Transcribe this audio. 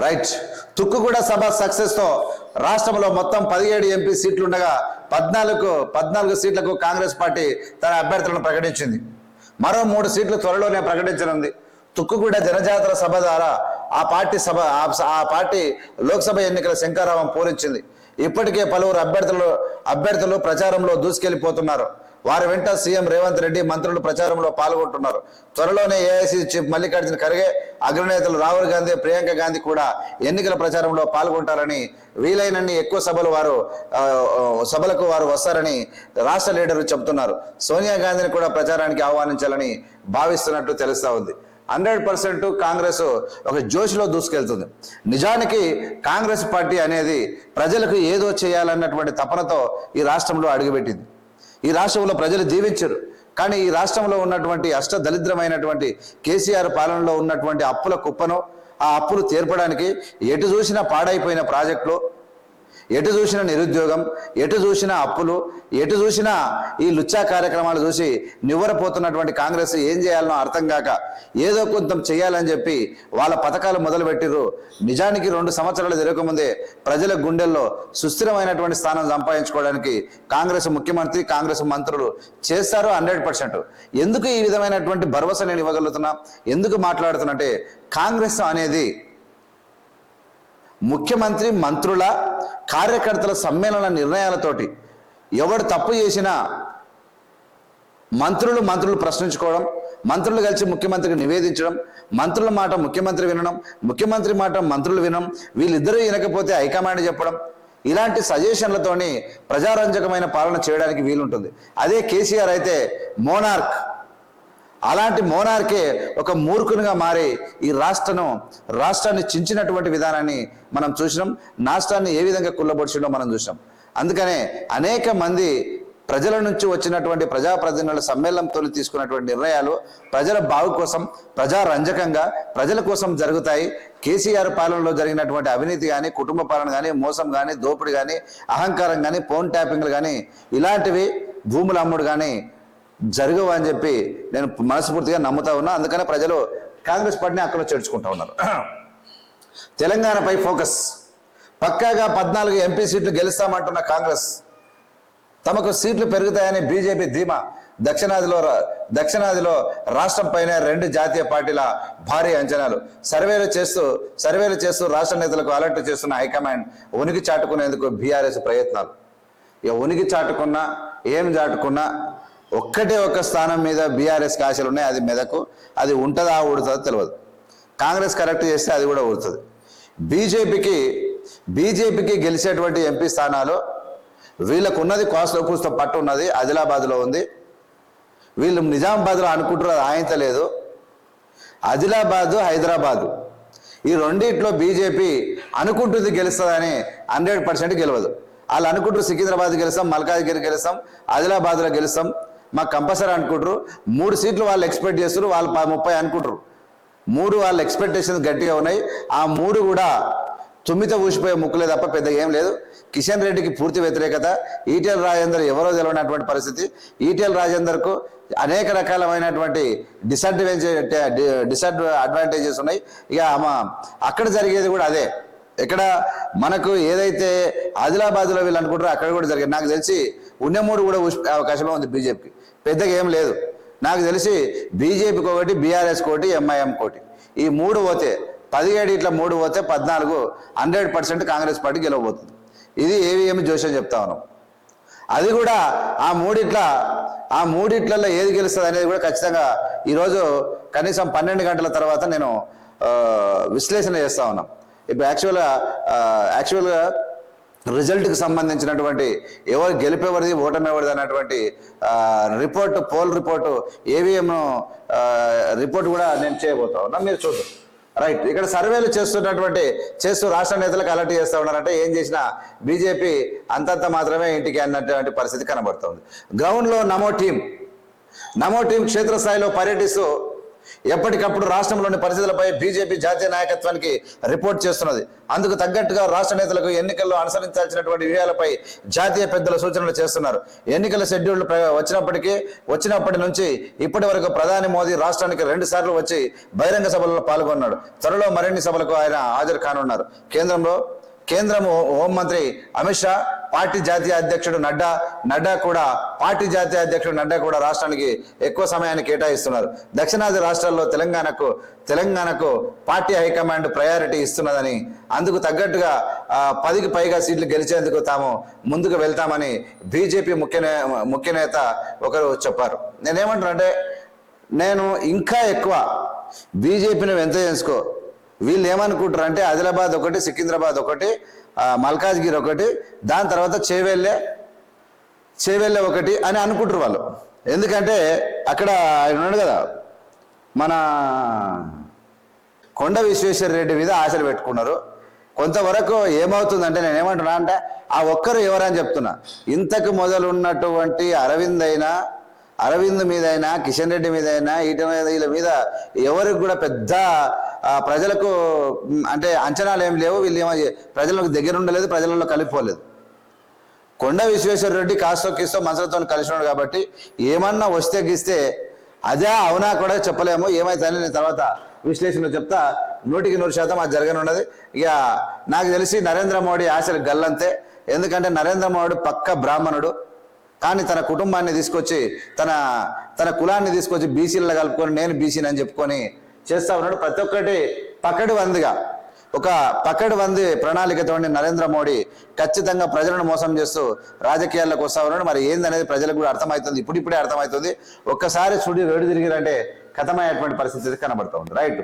Right. Tukkuguda సభ సక్సెస్తో రాష్ట్రంలో మొత్తం పదిహేడు ఎంపీ సీట్లు ఉండగా పద్నాలుగు పద్నాలుగు సీట్లకు కాంగ్రెస్ పార్టీ తన అభ్యర్థులను ప్రకటించింది. మరో మూడు సీట్లు త్వరలోనే ప్రకటించనుంది. తుక్కుగూడ జనజాతర సభ ద్వారా ఆ పార్టీ సభ ఆ- ఆ పార్టీ లోక్సభ ఎన్నికల శంకారావం పూరించింది. ఇప్పటికే పలువురు అభ్యర్థులు అభ్యర్థులు ప్రచారంలో దూసుకెళ్ళిపోతున్నారు వారి వెంట సీఎం రేవంత్ రెడ్డి మంత్రులు ప్రచారంలో పాల్గొంటున్నారు. త్వరలోనే ఏఐసీ చీఫ్ మల్లికార్జున ఖర్గే అగ్రనేతలు రాహుల్ గాంధీ ప్రియాంక గాంధీ కూడా ఎన్నికల ప్రచారంలో పాల్గొంటారని వీలైనన్ని ఎక్కువ సభలు వారు సభలకు వారు వస్తారని రాష్ట్ర లీడర్లు చెబుతున్నారు. సోనియా గాంధీని కూడా ప్రచారానికి ఆహ్వానించాలని భావిస్తున్నట్టు తెలుస్తా ఉంది. హండ్రెడ్ పర్సెంట్ కాంగ్రెస్ ఒక జోష్లో దూసుకెళ్తుంది. నిజానికి కాంగ్రెస్ పార్టీ అనేది ప్రజలకు ఏదో చేయాలన్నటువంటి తపనతో ఈ రాష్ట్రంలో అడుగుపెట్టింది. ఈ రాష్ట్రంలో ప్రజలు జీవించరు. కానీ ఈ రాష్ట్రంలో ఉన్నటువంటి అష్ట దరిద్రమైనటువంటి కేసీఆర్ పాలనలో ఉన్నటువంటి అప్పుల కుప్పను ఆ అప్పులు తీర్పడానికి ఎటు చూసినా పాడైపోయిన ప్రాజెక్టులు ఎటు చూసిన నిరుద్యోగం ఎటు చూసిన అప్పులు ఎటు చూసినా ఈ లుచ్చా కార్యక్రమాలు చూసి నివ్వరపోతున్నటువంటి కాంగ్రెస్ ఏం చేయాలనో అర్థం కాక ఏదో కొంత చేయాలని చెప్పి వాళ్ళ పథకాలు మొదలుపెట్టిర్రు. నిజానికి రెండు సంవత్సరాలు జరగకముందే ప్రజల గుండెల్లో సుస్థిరమైనటువంటి స్థానం సంపాదించుకోవడానికి కాంగ్రెస్ ముఖ్యమంత్రి కాంగ్రెస్ మంత్రులు చేస్తారు హండ్రెడ్ పర్సెంట్. ఎందుకు ఈ విధమైనటువంటి భరోసా నేను ఇవ్వగలుగుతున్నా? ఎందుకు మాట్లాడుతున్నట్టే కాంగ్రెస్ అనేది ముఖ్యమంత్రి మంత్రుల కార్యకర్తల సమ్మేళన నిర్ణయాలతోటి ఎవడు తప్పు చేసినా మంత్రులు మంత్రులు ప్రశ్నించుకోవడం మంత్రులు కలిసి ముఖ్యమంత్రికి నివేదించడం మంత్రుల మాట ముఖ్యమంత్రి వినడం ముఖ్యమంత్రి మాట మంత్రులు వినడం వీళ్ళిద్దరూ వినకపోతే హైకమాండ్ చెప్పడం ఇలాంటి సజెషన్లతోని ప్రజారంజకమైన పాలన చేయడానికి వీలుంటుంది. అదే కేసీఆర్ అయితే మోనార్క్ అలాంటి మోనార్కే ఒక మూర్ఖునిగా మారి ఈ రాష్ట్రను రాష్ట్రాన్ని చించినటువంటి విధానాన్ని మనం చూసినాం. రాష్ట్రాన్ని ఏ విధంగా కుల్లబొడిచిండో మనం చూసినాం. అందుకనే అనేక మంది ప్రజల నుంచి వచ్చినటువంటి ప్రజాప్రతినిధుల సమ్మేళనంతో తీసుకున్నటువంటి నిర్ణయాలు ప్రజల బాగు కోసం ప్రజారంజకంగా ప్రజల కోసం జరుగుతాయి. కేసీఆర్ పాలనలో జరిగినటువంటి అవినీతి కానీ కుటుంబ పాలన కానీ మోసం కానీ దోపిడి కానీ అహంకారం కానీ ఫోన్ ట్యాపింగ్లు కానీ ఇలాంటివి భూముల అమ్ముడు కానీ జరగవు అని చెప్పి నేను మనస్ఫూర్తిగా నమ్ముతా ఉన్నా. అందుకనే ప్రజలు కాంగ్రెస్ పార్టీని అక్కడ చేర్చుకుంటా ఉన్నారు. తెలంగాణపై ఫోకస్. పక్కాగా పద్నాలుగు ఎంపీ సీట్లు గెలుస్తామంటున్న కాంగ్రెస్. తమకు సీట్లు పెరుగుతాయని బీజేపీ ధీమా. దక్షిణాదిలో రా- దక్షిణాదిలో రాష్ట్రంపైనే రెండు జాతీయ పార్టీల భారీ అంచనాలు. సర్వేలు చేస్తూ సర్వేలు చేస్తూ రాష్ట్ర నేతలకు అలర్ట్ చేస్తున్న హైకమాండ్ ఉనికి చాటుకునేందుకు బీఆర్ఎస్ ప్రయత్నాలు. ఇక ఉనికి చాటుకున్నా ఏం చాటుకున్నా ఒక్కటే ఒక్క స్థానం మీద బీఆర్ఎస్ ఆశలు ఉన్నాయి అది మెదకు. అది ఉంటుందా ఊడుతుందో తెలియదు కాంగ్రెస్ కరెక్ట్ చేస్తే అది కూడా ఊడుతుంది. బీజేపీకి బీజేపీకి గెలిచేటువంటి ఎంపీ స్థానాలు వీళ్ళకు ఉన్నది కోసలో కూస్తో పట్టు ఉన్నది ఆదిలాబాద్లో ఉంది. వీళ్ళు నిజామాబాద్లో అనుకుంటున్నారు ఆయంత లేదు. ఆదిలాబాదు హైదరాబాదు. ఈ రెండిట్లో బీజేపీ అనుకుంటుంది గెలుస్తుందని హండ్రెడ్ పర్సెంట్ గెలవదు. వాళ్ళు అనుకుంటారు సికింద్రాబాద్ గెలుస్తాం మల్కాజ్గిరి గెలుస్తాం ఆదిలాబాద్లో గెలుస్తాం. మాకు కంపల్సరీ అనుకుంటారు. మూడు సీట్లు వాళ్ళు ఎక్స్పెక్ట్ చేస్తారు వాళ్ళు ముప్పై అనుకుంటారు. మూడు వాళ్ళ ఎక్స్పెక్టేషన్స్ గట్టిగా ఉన్నాయి. ఆ మూడు కూడా తుమ్మితో ఊసిపోయే ముక్కులే తప్ప పెద్దగా ఏం లేదు. కిషన్ రెడ్డికి పూర్తి వ్యతిరేకత. ఈటెల్ రాజేందర్ ఎవరో తెలియనటువంటి పరిస్థితి. ఈటెల్ రాజేందర్కు అనేక రకాలమైనటువంటి డిసడ్వాంటేజ్ డిసడ్ అడ్వాంటేజెస్ ఉన్నాయి. ఇక అక్కడ జరిగేది కూడా అదే. ఇక్కడ మనకు ఏదైతే ఆదిలాబాద్లో వీళ్ళు అనుకుంటారో అక్కడ కూడా జరిగింది. నాకు తెలిసి ఉన్నమూడు కూడా అవకాశమే ఉంది బీజేపీకి. పెద్దగా ఏం లేదు. నాకు తెలిసి బీజేపీకి ఒకటి బీఆర్ఎస్ కోటి ఎంఐఎం కోటి ఈ మూడు పోతే పదిహేడు ఇట్లా మూడు పోతే పద్నాలుగు హండ్రెడ్ పర్సెంట్ కాంగ్రెస్ పార్టీ గెలవబోతుంది. ఇది ఏవిఎం జోషి చెప్తా ఉన్నాం. అది కూడా ఆ మూడిట్ల ఆ మూడిట్లలో ఏది గెలుస్తుంది అనేది కూడా ఖచ్చితంగా ఈరోజు కనీసం పన్నెండు గంటల తర్వాత నేను విశ్లేషణ చేస్తా ఉన్నాం. ఇప్పుడు యాక్చువల్గా యాక్చువల్గా రిజల్ట్కి సంబంధించినటువంటి ఎవరు గెలిపేవారిది ఓటమి ఎవరిది అన్నటువంటి report poll report EVM report కూడా నేను చేయబోతా ఉన్నా. మీరు చూద్దాం రైట్ ఇక్కడ సర్వేలు చేస్తున్నటువంటి చేస్తూ రాష్ట్ర నేతలకు అలర్ట్ చేస్తూ ఉన్నారంటే ఏం చేసినా బీజేపీ అంతంత మాత్రమే ఇంటికి అన్నటువంటి పరిస్థితి కనబడుతుంది. గ్రౌండ్లో నమో టీం నమో టీం క్షేత్రస్థాయిలో పర్యటిస్తూ ఎప్పటికప్పుడు రాష్ట్రంలోని పరిస్థితులపై బీజేపీ జాతీయ నాయకత్వానికి రిపోర్ట్ చేస్తున్నది. అందుకు తగ్గట్టుగా రాష్ట్ర నేతలకు ఎన్నికల్లో అనుసరించాల్సినటువంటి విషయాలపై జాతీయ పెద్దల సూచనలు చేస్తున్నారు. ఎన్నికల షెడ్యూల్ ప్ర- వచ్చినప్పటికీ వచ్చినప్పటి నుంచి ఇప్పటి వరకు ప్రధాని మోదీ రాష్ట్రానికి రెండు సార్లు వచ్చి బహిరంగ సభలలో పాల్గొన్నాడు. త్వరలో మరిన్ని సభలకు ఆయన హాజరు కానున్నారు. కేంద్రంలో కేంద్రము హోంమంత్రి అమిత్ షా పార్టీ జాతీయ అధ్యక్షుడు నడ్డా నడ్డా కూడా పార్టీ జాతీయ అధ్యక్షుడు నడ్డా కూడా రాష్ట్రానికి ఎక్కువ సమయాన్ని కేటాయిస్తున్నారు. దక్షిణాది రాష్ట్రాల్లో తెలంగాణకు తెలంగాణకు పార్టీ హైకమాండ్ ప్రయారిటీ ఇస్తున్నదని అందుకు తగ్గట్టుగా పదికి పైగా సీట్లు గెలిచేందుకు తాము ముందుకు వెళ్తామని బీజేపీ ముఖ్య ముఖ్య నేత ఒకరు చెప్పారు. నేనేమంటున్నా నేను ఇంకా ఎక్కువ బీజేపీని ఎంత చేసుకో వీళ్ళు ఏమనుకుంటారు అంటే ఆదిలాబాద్ ఒకటి సికింద్రాబాద్ ఒకటి మల్కాజ్గిరి ఒకటి దాని తర్వాత చేవెళ్ళే చేవెళ్ళే ఒకటి అని అనుకుంటారు వాళ్ళు. ఎందుకంటే అక్కడ ఆయన ఉన్నాడు కదా మన కొండ విశ్వేశ్వర రెడ్డి మీద ఆశలు పెట్టుకున్నారు. కొంతవరకు ఏమవుతుందంటే నేను ఏమంటున్నా అంటే ఆ ఒక్కరు ఎవరని చెప్తున్నా. ఇంతకు మొదలున్నటువంటి అరవింద్ అయినా అరవింద్ మీదైనా కిషన్ రెడ్డి మీదైనా ఈట మీద వీళ్ళ మీద ఎవరికి కూడా పెద్ద ప్రజలకు అంటే అంచనాలు ఏం లేవు. వీళ్ళు ఏమో ప్రజలకు దగ్గర ఉండలేదు ప్రజలలో కలిపిపోలేదు కొండ విశ్వేశ్వర రెడ్డి కాస్తో కిస్తో మనసులతో కలిసినాడు కాబట్టి ఏమన్నా వస్తే గిస్తే అదే అవునా కూడా చెప్పలేము. ఏమైతుందని నేను తర్వాత విశ్లేషణ చెప్తా. నూటికి నూరు శాతం అది జరగనున్నది. ఇక నాకు తెలిసి నరేంద్ర మోడీ ఆశలు గల్లంతే. ఎందుకంటే నరేంద్ర మోడీ పక్క బ్రాహ్మణుడు. కానీ తన కుటుంబాన్ని తీసుకొచ్చి తన తన కులాన్ని తీసుకొచ్చి బీసీలలో కలుపుకొని నేను బీసీని అని చెప్పుకొని చేస్తా ఉన్నాడు. ప్రతి ఒక్కటి పక్కడి వందిగా ఒక పక్కడి వంది ప్రణాళికతో నరేంద్ర మోడీ ఖచ్చితంగా ప్రజలను మోసం చేస్తూ రాజకీయాల్లోకి వస్తా ఉన్నాడు. మరి ఏందనేది ప్రజలకు కూడా అర్థమవుతుంది. ఇప్పుడిప్పుడే అర్థమవుతుంది. ఒక్కసారి చూడి వేడి తిరిగిరంటే కథమయ్యేటువంటి పరిస్థితి కనబడుతుంది కనబడుతూ ఉంది. రైట్.